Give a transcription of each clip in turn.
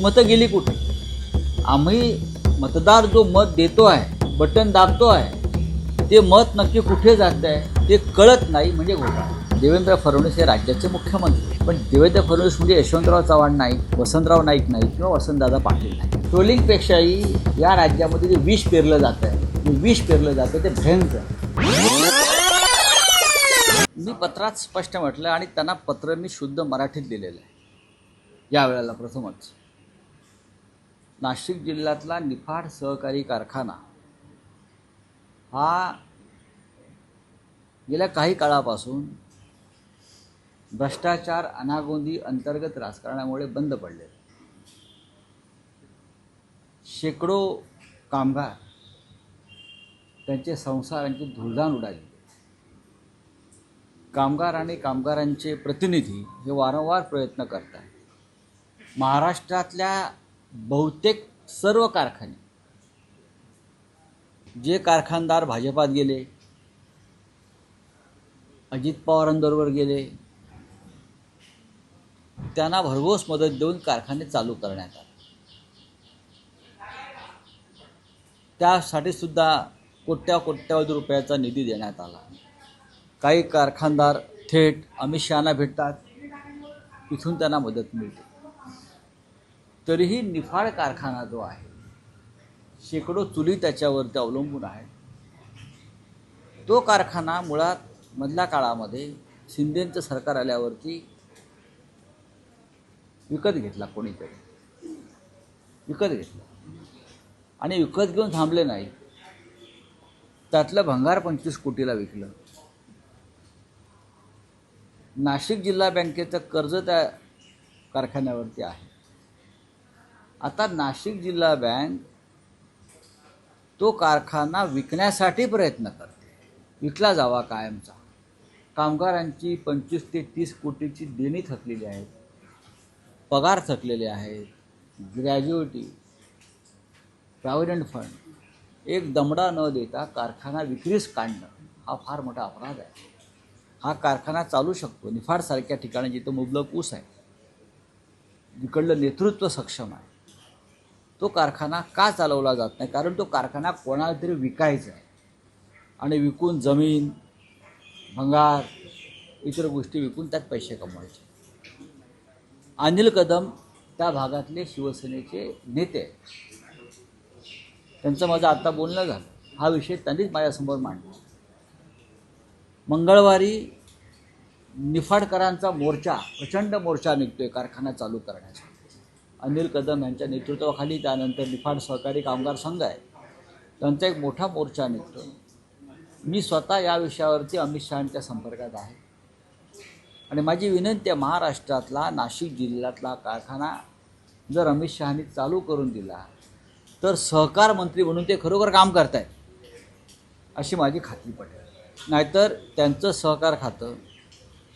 ती मतं गेली कुठे? आम्ही मतदार जो मत देतो आहे बटन दाबतो आहे ते मत नक्की कुठे जात आहे ते कळत नाही म्हणजे घोटाळा. देवेंद्र फडणवीस हे राज्याचे मुख्यमंत्री पण देवेंद्र फडणवीस म्हणजे यशवंतराव चव्हाण नाईक वसंतराव नाईक नाही किंवा वसंतदादा पाटील नाही ट्रोलिंगपेक्षाही या राज्यामध्ये जे विष पेरलं जात आहे विष पेरलं जातं ते भयंकर मी पत्रात स्पष्ट म्हटलं आणि त्यांना पत्र मी शुद्ध मराठीत दिलेलं आहे. यावेळेला प्रथमच. नाशिक जिल्ह्यातला निफाड सहकारी कारखाना हा गेल्या काही काळापासून भ्रष्टाचार अनागोंदी अंतर्गत राजकारणामुळे बंद पडले शेकडो कामगार त्यांचे संसारांची धुळधाण उडाली. कामगार आणि कामगारांचे प्रतिनिधी हे वारंवार प्रयत्न करत आहेत महाराष्ट्रातल्या बहुतेक सर्व कारखाने जे कारखानदार भाजपात गेले अजित पवारांबरोबर गेले त्यांना भरघोस मदत देऊन कारखाने चालू करण्यात आले. त्यासाठी सुद्धा कोट्या कोट्यावधी रुपयाचा निधी देण्यात आला. काही कारखानदार थेट अमित शहाना भेटतात. तिथून त्यांना मदत मिळते. तरीही निफाड कारखाना जो आहे शेकडो चुली त्याच्यावरती अवलंबून आहे. तो कारखाना मुळात मधल्या काळामध्ये शिंदेचं सरकार आल्यावरती विकत घेतला कोणीतरी. विकत घेतला. आणि विकत घेऊन थांबले नाही. त्यातलं भंगार पंचवीस कोटीला विकलं. नाशिक जिल्हा बँकेचं कर्ज त्या कारखान्यावरती आहे. आता नाशिक जिल्हा बँक तो कारखाना विकण्यासाठी प्रयत्न करते. विकला जावा कायमचा. कामगारांची पंचवीस ते तीस कोटीची देणी थकलेली आहेत. पगार थकलेले आहेत. Gratuity provident fund. एक दमडा न देता कारखाना विक्रीस काढणं हा फार मोठा अपराध आहे. हा कारखाना चालू शकतो. निफाडसारख्या ठिकाणी जिथं मुबलक ऊस आहे. जिकडलं नेतृत्व सक्षम आहे. तो कारखाना का चालवला जात नाही? कारण तो कारखाना कोणाला तरी विकायचा आहे. आणि विकून जमीन भंगार इतर गोष्टी विकून त्यात पैसे कमवायचे. अनिल कदम त्या भागातले शिवसेनेचे नेते त्यांचं माझं आत्ता बोलणं झालं. हा विषय त्यांनीच माझ्यासमोर मांडला. मंगळवारी निफाडकरांचा मोर्चा प्रचंड मोर्चा निघतोय कारखाना चालू करण्याचा अनिल कदम यांच्या नेतृत्वाखाली त्यानंतर निफाड सहकारी कामगार संघ आहे. त्यांचा एक मोठा मोर्चा निघतो. मी स्वतः या विषयावरती अमित शहांच्या संपर्कात आहे. आणि माझी विनंती आहे महाराष्ट्रातला नाशिक जिल्ह्यातला कारखाना जर अमित शहानी चालू करून दिला तर सहकार मंत्री म्हणून ते खरोखर काम करतायत अशी माझी खात्री पटेल. नाहीतर त्यांचं सहकार खातं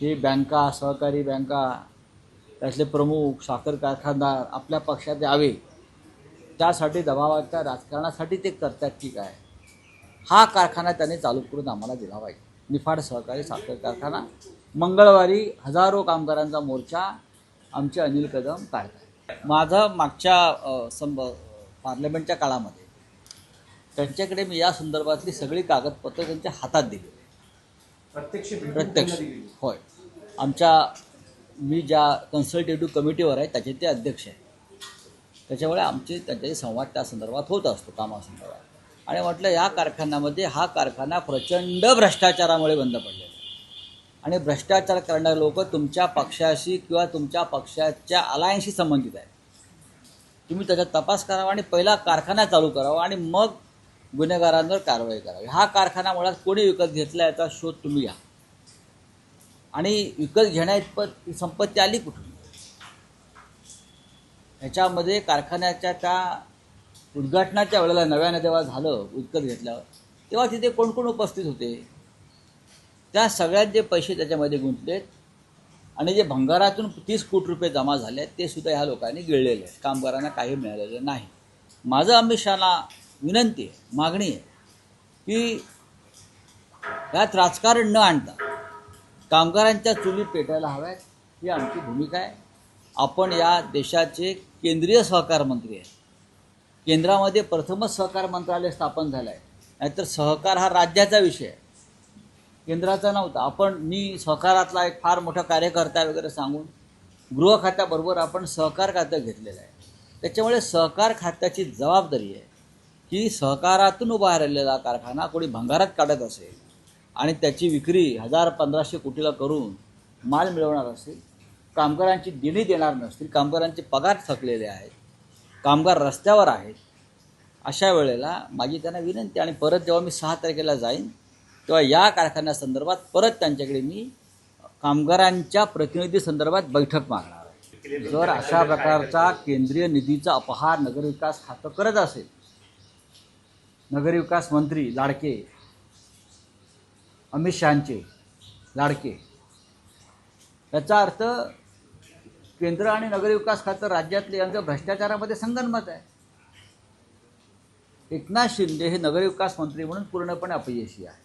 हे बँका सहकारी बँका त्यातले प्रमुख साखर कारखानदार आपल्या पक्षात यावे. त्यासाठी दबावाच्या राजकारणासाठी ते करतात की काय? हा कारखाना त्यांनी चालू करून आम्हाला दिला पाहिजे. निफाड सहकारी साखर कारखाना. मंगळवारी हजारो कामगारांचा मोर्चा आमचे अनिल कदम काढतात. माझं मागच्या संब पार्लमेंटच्या काळामध्ये त्यांच्याकडे मी या संदर्भातली सगळी कागदपत्रं त्यांच्या हातात दिली. प्रत्यक्ष प्रत्यक्ष. होय. आमच्या मी ज्या कन्सल्टेटिव्ह कमिटीवर आहे त्याचे ते अध्यक्ष आहे. त्याच्यामुळे आमचे त्यांच्याशी संवाद त्या संदर्भात होत असतो कामासंदर्भात आणि म्हटलं या कारखान्यामध्ये हा कारखाना प्रचंड भ्रष्टाचारामुळे बंद पडलेला आहे. आणि भ्रष्टाचार करणारे लोक तुमच्या पक्षाशी किंवा तुमच्या पक्षाच्या अलायन्सशी संबंधित आहेत. तुम्ही त्याचा तपास करावा आणि पहिला कारखाना चालू करावा आणि मग गुन्हेगारांवर कारवाई करावी. हा कारखाना मुळात कोणी विकत घेतला याचा शोध तुम्ही घ्या. आणि विकत घेण्या इतपत संपत्ती आली कुठून? ह्याच्यामध्ये कारखान्याच्या त्या उद्घाटनाच्या वेळेला नव्यानं जेव्हा झालं विकत घेतल्यावर तेव्हा तिथे कोण कोण उपस्थित होते? त्या सगळ्यात जे पैसे त्याच्यामध्ये गुंतलेत आणि जे भंगारातून तीस कोटी रुपये जमा झाले आहेत ते सुद्धा ह्या लोकांनी गिळलेले आहेत. कामगारांना काही मिळालेलं नाही. माझं अमित शहाला विनंती आहे मागणी आहे की यात राजकारण न आणता कामगारांच्या चुली पेटायला हव्यात ही आमची भूमिका आहे. आपण या देशाचे केंद्रीय सहकार मंत्री आहे. केंद्रामध्ये प्रथमच सहकार मंत्रालय स्थापन झालं आहे नाहीतर सहकार हा राज्याचा विषय आहे. केंद्राचा नव्हता. आपण मी सहकारातला एक फार मोठा कार्यकर्ता वगैरे सांगून गृह खात्याबरोबर आपण सहकार खातं घेतलेलं आहे. त्याच्यामुळे सहकार खात्याची जबाबदारी आहे की सहकारातून उभा राहिलेला कारखाना कोणी भंगारात काढत असेल आणि त्याची विक्री हजार पंधराशे कोटीला करून माल मिळवणार असेल कामगारांची देणी देणार नसतील कामगारांचे पगार थकलेले आहेत कामगार रस्त्यावर आहेत अशा वेळेला माझी त्यांना विनंती आणि परत जेव्हा मी सहा तारखेला जाईन तेव्हा या कारखान्यासंदर्भात परत त्यांच्याकडे मी कामगारांच्या प्रतिनिधी संदर्भात बैठक मागणार आहे. जर अशा प्रकारचा केंद्रीय निधीचा अपहार नगरविकास खातं करत असेल नगरविकास मंत्री लाडके अमित शहाचे लाडके. याचा अर्थ केंद्र आणि नगरविकास खातं राज्यातले यांचं भ्रष्टाचारामध्ये संगनमत आहे. एकनाथ शिंदे हे नगरविकास मंत्री म्हणून पूर्णपणे अपयशी आहे.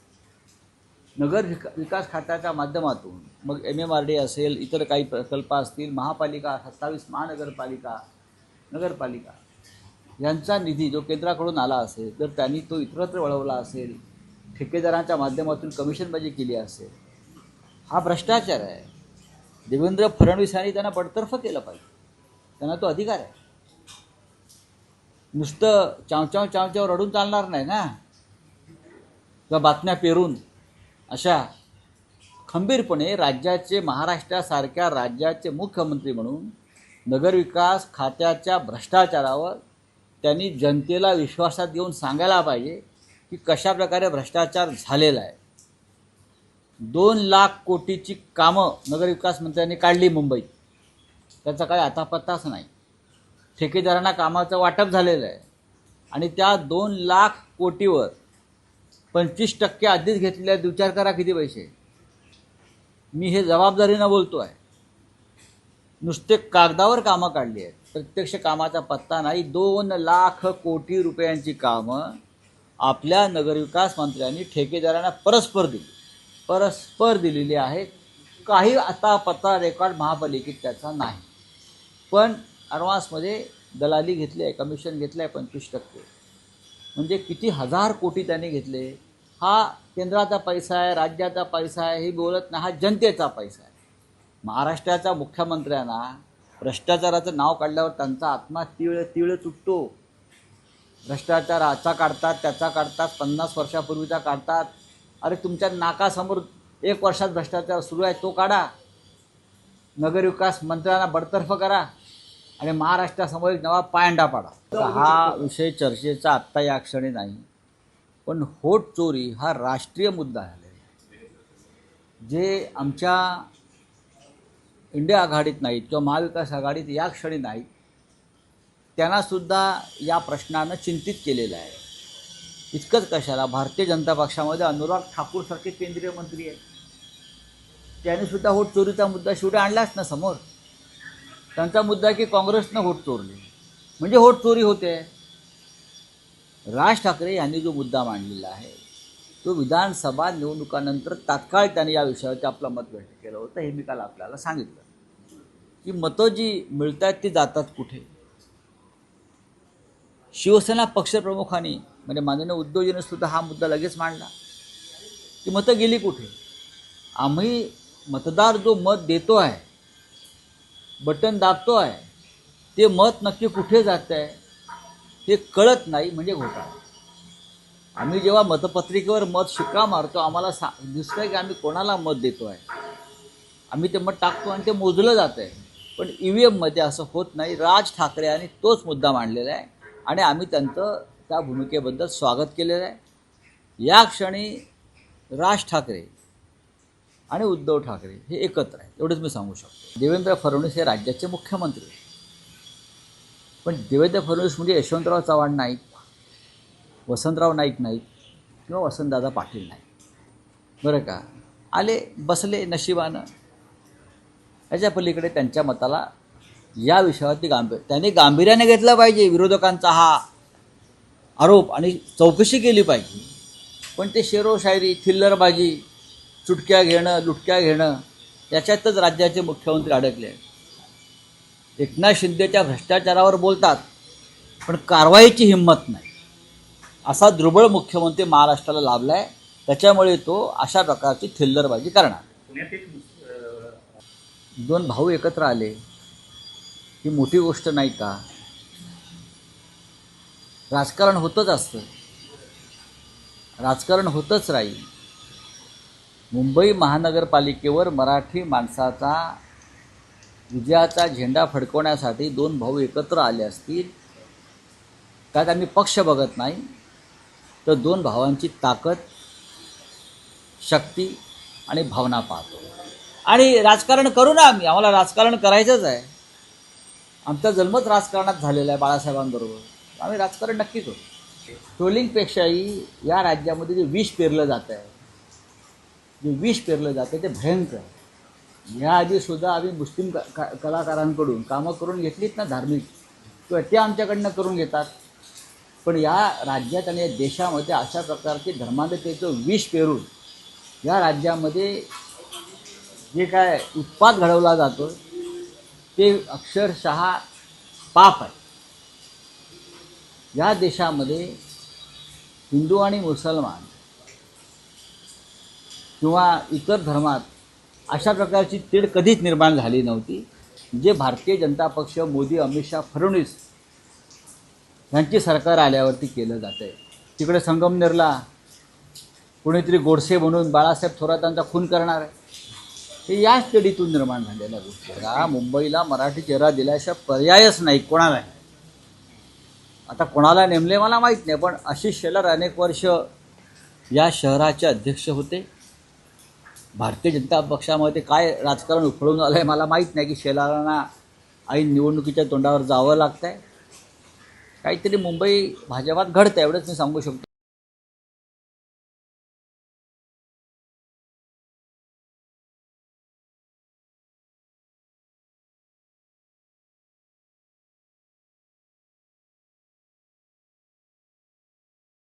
नगर विकास खात्याच्या माध्यमातून मग एम एम आर डी असेल इतर काही प्रकल्प असतील महापालिका सत्तावीस महानगरपालिका नगरपालिका यांचा निधी जो केंद्राकडून आला असेल तर त्यांनी तो इतरत्र वळवला असेल ठेकेदारांच्या माध्यमातून कमिशनबाजी केली असेल हा भ्रष्टाचार आहे. देवेंद्र फडणवीस यांनी त्यांना बडतर्फ केलं पाहिजे. त्यांना तो अधिकार आहे. नुसतं चावचाव चावचाव रडून चालणार नाही ना? किंवा बातम्या पेरून अशा खंबीरपणे राज्याचे महाराष्ट्रासारख्या राज्याचे मुख्यमंत्री म्हणून नगरविकास खात्याच्या भ्रष्टाचारावर त्यांनी जनतेला विश्वासात घेऊन सांगायला पाहिजे. की कशा प्रकारे भ्रष्टाचार झालेला आहे. दोन लाख कोटीची कामं नगरविकास मंत्र्यांनी काढली मुंबईत. त्याचा काही आतापत्ताच नाही. ठेकेदारांना कामाचं वाटप झालेलं आहे. आणि त्या दोन लाख कोटीवर पंचवीस टक्के आधीच घेतलेल्या विचार करा किती पैसे. मी हे जबाबदारीनं बोलतो आहे नुसते कागदावर कामं काढली आहेत. प्रत्यक्ष कामाचा पत्ता नाही. दोन लाख कोटी रुपयांची कामं आपल्या नगरविकास मंत्र्यांनी ठेकेदारांना परस्पर दिली. परस्पर दिलेली आहे. काही आता पत्ता रेकॉर्ड महापालिकेत त्याचा नाही. पण ॲडव्हान्समध्ये दलाली घेतली आहे कमिशन घेतलं आहे पंचवीस टक्के. म्हणजे किती हजार कोटी त्यांनी घेतले? हा केंद्राचा पैसा आहे राज्याचा पैसा आहे हे बोलत नाही हा जनतेचा पैसा आहे. महाराष्ट्राच्या मुख्यमंत्र्यांना भ्रष्टाचाराचं नाव काढल्यावर त्यांचा आत्मा तीळ तीळ तुटतो. भ्रष्टाचार आजचा काढतात त्याचा काढतात पन्नास वर्षापूर्वीचा काढतात. अरे तुमच्या नाकासमोर एक वर्षात भ्रष्टाचार सुरू आहे तो काढा. नगरविकास मंत्र्यांना बडतर्फ करा आणि महाराष्ट्रासमोर एक नवा पायंडा पाडा. तर हा विषय चर्चेचा आत्ता या क्षणी नाही पण होट चोरी हा राष्ट्रीय मुद्दा आहे. जे आमच्या इंडिया आघाडीत नाहीत किंवा महाविकास आघाडीत या क्षणी नाहीत त्यांनासुद्धा या प्रश्नानं चिंतित केलेलं आहे. इतकंच कशाला? भारतीय जनता पक्षामध्ये अनुराग ठाकूरसारखे केंद्रीय मंत्री आहेत. त्यानेसुद्धा होट चोरीचा मुद्दा शेवटी आणलाच ना समोर. त्यांचा मुद्दा की काँग्रेसनं होट चोरली. म्हणजे होट चोरी होते. राज ठाकरे यांनी जो मुद्दा मांडलेला आहे तो विधानसभा निवडणुकानंतर तात्काळ त्यांनी या विषयावरती आपलं मत व्यक्त केलं होतं हे मी काल आपल्याला सांगितलं. की मतं जी मिळत आहेत ती जातात कुठे? शिवसेना पक्षप्रमुखांनी म्हणजे माननीय उद्योजने सुद्धा हा मुद्दा लगेच मांडला. की मतं गेली कुठे? आम्ही मतदार जो मत देतो आहे बटन दाबतो आहे ते मत नक्की कुठे जातं आहे हे कळत नाही म्हणजे घोटाळा. आम्ही जेव्हा मतपत्रिकेवर मत शिक्का मारतो आम्हाला सा दिसतं की आम्ही कोणाला मत देतो आहे. आम्ही ते मत टाकतो आणि ते मोजलं जातं आहे. पण ई व्ही एममध्ये असं होत नाही. राज ठाकरे यांनी तोच मुद्दा मांडलेला आहे. आणि आम्ही त्यांचं त्या भूमिकेबद्दल स्वागत केलेलं आहे. या क्षणी राज ठाकरे आणि उद्धव ठाकरे हे एकत्र आहेत. एवढंच मी सांगू शकतो. देवेंद्र फडणवीस हे राज्याचे मुख्यमंत्री पण देवेंद्र फडणवीस म्हणजे यशवंतराव चव्हाण नाईक वसंतराव नाईक नाईक किंवा वसंतदादा पाटील नाईक बरं का? आले बसले नशिबानं. याच्या पलीकडे त्यांच्या मताला या विषयावरती गांभीर त्यांनी गांभीर्याने घेतला पाहिजे विरोधकांचा हा आरोप आणि चौकशी केली पाहिजे. पण ते शेरोशायरी थिल्लरबाजी चुटक्या घेणं लुटक्या घेणं याच्यातच राज्याचे मुख्यमंत्री अडकले. आहेत एकनाथ शिंदेच्या भ्रष्टाचारावर बोलतात पण कारवाईची हिंमत नाही. असा दुर्बळ मुख्यमंत्री महाराष्ट्राला लाभला आहे त्याच्यामुळे तो अशा प्रकारची थिल्लरबाजी करणार. दोन भाऊ एकत्र आले. ही मोठी गोष्ट नाही का? राजकारण होतंच असतं. राजकारण होतंच राहील. मुंबई महानगरपालिकेवर मराठी माणसाचा विजयाचा झेंडा फडकवण्यासाठी दोन भाऊ एकत्र आले असतील त्यात आम्ही पक्ष बघत नाही. तर दोन भावांची ताकद शक्ती आणि भावना पाहतो. आणि राजकारण करू ना आम्ही. आम्हाला राजकारण करायचंच आहे. आमचा जन्मच राजकारणात झालेला आहे बाळासाहेबांबरोबर. आम्ही राजकारण नक्की करू ट्रोलिंगपेक्षाही या राज्यामध्ये जे विष पेरलं जातं आहे जे विष पेरलं जातं ते भयंकर आहे. याआधी सुद्धा आम्ही मुस्लिम क- कलाकारांकडून कामं करून घेतलीत ना धार्मिक किंवा ते आमच्याकडनं करून घेतात. पण या राज्यात आणि या देशामध्ये अशा प्रकारचे धर्मांधतेचं विष पेरून या राज्यामध्ये जे काय उत्पाद घडवला जातो ते अक्षरशः पाप आहे. या देशामध्ये हिंदू आणि मुसलमान किंवा इतर धर्मात अशा प्रकारची तीड कधीच निर्माण झाली नव्हती जे भारतीय जनता पक्ष मोदी अमित शाह फडणवीस यांची सरकार आल्यावरती केलं जातं आहे तिकडे संगमनेरला कुणीतरी गोडसे म्हणून बाळासाहेब थोरातांचा खून करणार आहे. हे या स्टडीतून निर्माण झालेल्या गोष्टी मुंबईला मराठी चेहरा दिल्याशिवाय पर्यायच नाही कोणाला आता कोणाला नेमले मला माहीत नाही पण आशिष शेलार अनेक वर्ष या शहराचे अध्यक्ष होते. भारतीय जनता पक्षामध्ये काय राजकारण उफळून आलं आहे मला माहीत नाही की शेलारांना ऐन निवडणुकीच्या तोंडावर जावं लागतं आहे काहीतरी मुंबई भाजपात घडतं एवढंच मी सांगू शकतो.